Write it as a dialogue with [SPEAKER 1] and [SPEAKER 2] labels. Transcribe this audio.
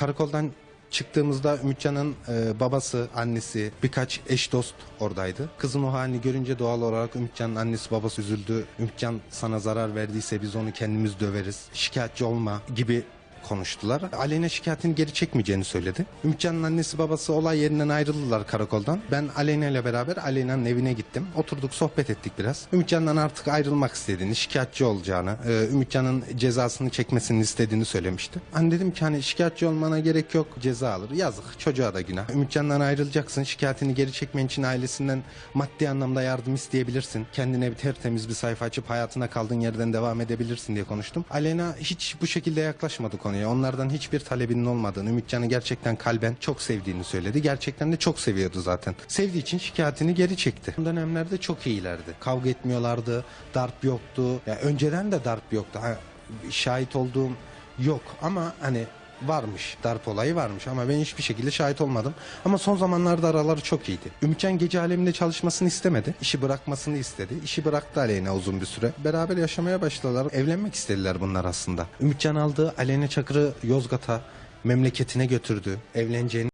[SPEAKER 1] Karakoldan çıktığımızda Ümitcan'ın e, babası, annesi, birkaç eş dost oradaydı. Kızın o halini görünce doğal olarak Ümitcan'ın annesi babası üzüldü. Ümitcan sana zarar verdiyse biz onu kendimiz döveriz. Şikayetçi olma gibi konuştular. Aleyna şikayetini geri çekmeyeceğini söyledi. Ümitcan'ın annesi babası olay yerinden ayrıldılar karakoldan. Ben Aleyna ile beraber Aleyna'nın evine gittim. Oturduk sohbet ettik biraz. Ümitcan'dan artık ayrılmak istediğini, şikayetçi olacağını, e, Ümitcan'ın cezasını çekmesini istediğini söylemişti. Hani dedim ki hani şikayetçi olmana gerek yok ceza alır. Yazık çocuğa da günah. Ümitcan'dan ayrılacaksın. Şikayetini geri çekmen için ailesinden maddi anlamda yardım isteyebilirsin. Kendine bir tertemiz bir sayfa açıp hayatına kaldığın yerden devam edebilirsin diye konuştum. Aleyna hiç bu şekilde yaklaşmadı konuya. Onlardan hiçbir talebinin olmadığını, Ümitcan'ı gerçekten kalben çok sevdiğini söyledi. Gerçekten de çok seviyordu zaten. Sevdiği için şikayetini geri çekti. Bu dönemlerde çok iyilerdi. Kavga etmiyorlardı, darp yoktu. Ya önceden de darp yoktu. Ha, şahit olduğum yok ama hani varmış. Darp olayı varmış ama ben hiçbir şekilde şahit olmadım. Ama son zamanlarda araları çok iyiydi. Ümitcan gece aleminde çalışmasını istemedi. İşi bırakmasını istedi. İşi bıraktı Aleyna uzun bir süre. Beraber yaşamaya başladılar. Evlenmek istediler bunlar aslında. Ümitcan aldı Aleyna Çakır'ı Yozgat'a memleketine götürdü. Evleneceğini